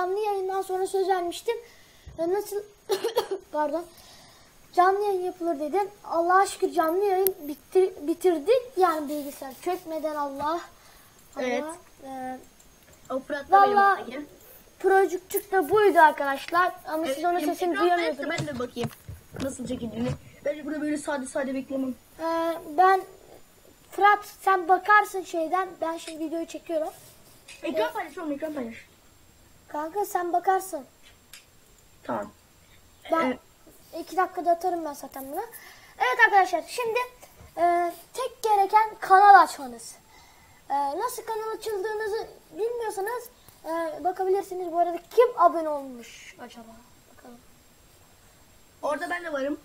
canlı yayından sonra söz vermiştim. E, nasıl pardon canlı yayın yapılır dedim. Allah'a şükür canlı yayın bitti, bitirdik. Yani bilgisayar çökmeden Allah. Evet. Allah, e, O Fırat da benim Vallahi oradaki. Projectçük de buydu arkadaşlar. Ama siz Evet, onun benim sesini duyamıyordunuz. Ben de bakayım. Nasıl çekildiğini. Ben burada böyle sade sade beklemem. Ee, ben Fırat sen bakarsın şeyden. Ben şimdi videoyu çekiyorum. Ekran paylaş oğlum ekran paylaş. Kanka sen bakarsın. Tamam. Ben iki dakikada atarım ben zaten bunu. Evet arkadaşlar şimdi e, tek gereken kanal açmanız. E, nasıl kanal açıldığınızı bilmiyorsanız e, bakabilirsiniz. Bu arada kim abone olmuş acaba? Bakalım. Orada ben de varım.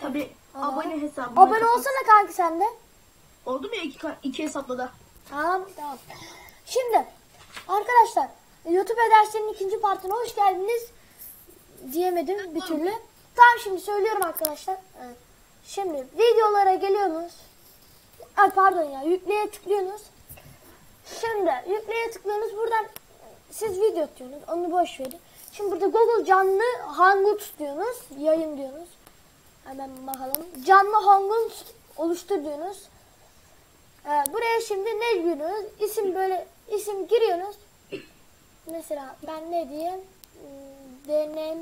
Tabi abone hesabı. Abone olsana kanki sen de. Oldu mu ya iki, iki hesapla da? Tamam tamam. Şimdi arkadaşlar YouTube derslerinin ikinci partına hoş geldiniz diyemedim bir türlü. Tamam şimdi söylüyorum arkadaşlar. Evet. Şimdi videolara geliyorsunuz. Ay pardon ya yükleye tıklıyorsunuz. Şimdi yükleye tıklıyorsunuz. Buradan siz video atıyorsunuz. Onu boş verin. Şimdi burada Google canlı Hangout diyorsunuz. Yayın diyorsunuz. Hemen bakalım. Canlı Hangout oluştur diyorsunuz. Ee, buraya şimdi ne giriyorsunuz? İsim böyle isim giriyorsunuz. Mesela ben ne diyeyim? Hmm, Denem,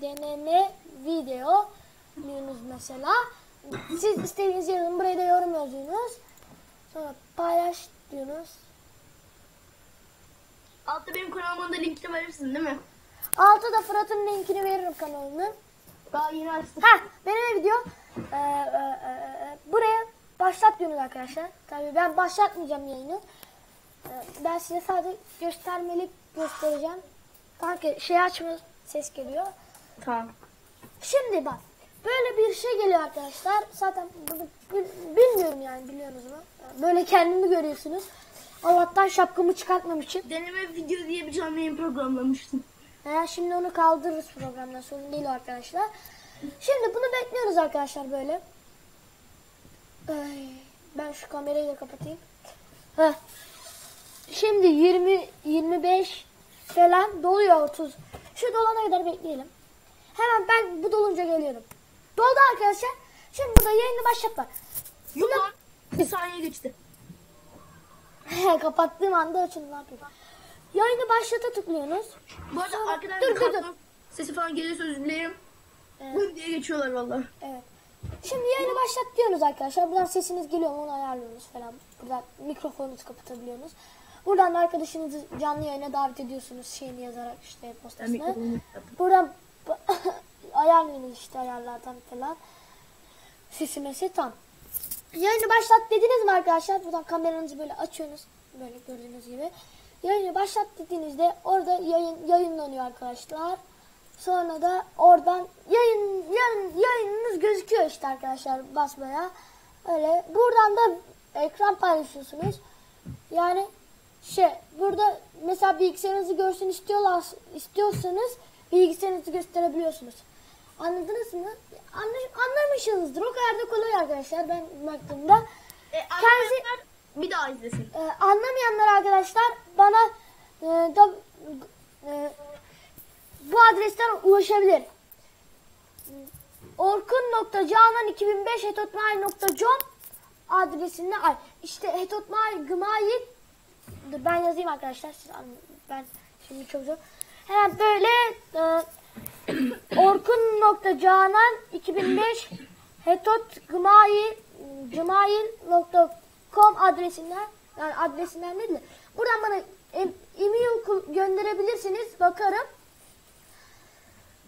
deneme video diyorsunuz mesela. Siz istediğiniz yazın. Buraya da yorum yazıyorsunuz. Sonra paylaş diyorsunuz. Altta benim kanalımın da linkini verirsin değil mi? Altta da Fırat'ın linkini veririm kanalının. Daha yeni açtım. Ha benim video e, e, e, e, buraya başlat diyorsunuz arkadaşlar. Tabii ben başlatmayacağım yayını. Ben size sadece göstermelik göstereceğim. Kanka şey açma ses geliyor. Tamam. Şimdi bak böyle bir şey geliyor arkadaşlar. Zaten bunu bil- bilmiyorum yani biliyorsunuz mu? Böyle kendimi görüyorsunuz. Allah'tan şapkamı çıkartmamışım. Deneme video diye bir canlı yayın programlamıştım. He, şimdi onu kaldırırız programdan sorun değil arkadaşlar. Şimdi bunu bekliyoruz arkadaşlar böyle. Ay, ben şu kamerayı da kapatayım. Heh. Şimdi 20 25 falan doluyor 30. Şu dolana kadar bekleyelim. Hemen ben bu dolunca geliyorum. Doldu arkadaşlar. Şimdi burada yayını başlatma. Lan. Bir saniye geçti. Kapattığım anda açın ne yapayım. Yayını başlata tıklıyorsunuz. Bu arada Sonra- arkadan dur dur sesi falan gelirse özür dilerim. Evet. Buyur diye geçiyorlar valla. Evet. Şimdi yayını başlat diyorsunuz arkadaşlar. Buradan sesiniz geliyor mu onu ayarlıyorsunuz falan. Buradan mikrofonunuzu kapatabiliyorsunuz. Buradan da arkadaşınızı canlı yayına davet ediyorsunuz şeyini yazarak işte postasına. Buradan ayarlıyorsunuz işte ayarlardan falan. Sesi mesi tam. Yayını başlat dediniz mi arkadaşlar? Buradan kameranızı böyle açıyorsunuz. Böyle gördüğünüz gibi. Yayını başlat dediğinizde orada yayın yayınlanıyor arkadaşlar. Sonra da oradan yayın, yayın yayınınız gözüküyor işte arkadaşlar basmaya. Öyle. Buradan da ekran paylaşıyorsunuz. Yani şey burada mesela bilgisayarınızı görsün istiyorlar istiyorsanız bilgisayarınızı gösterebiliyorsunuz. Anladınız mı? Anla, anlamışsınızdır. O kadar da kolay arkadaşlar ben baktığımda. E, Kendisi- bir daha izlesin. Ee, anlamayanlar arkadaşlar bana e, da, e, bu adresten ulaşabilir. orkun.canan2005 adresine ay işte hetotmail gmail Dur ben yazayım arkadaşlar. Siz ben şimdi çok hemen böyle e, orkun.canan2005 hetot gmail adresinden yani adresinden değil de buradan bana em- e-mail gönderebilirsiniz bakarım.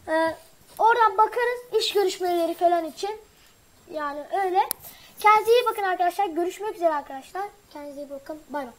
Ee, oradan bakarız iş görüşmeleri falan için. Yani öyle. Kendinize iyi bakın arkadaşlar. Görüşmek üzere arkadaşlar. Kendinize iyi bakın. Bay bay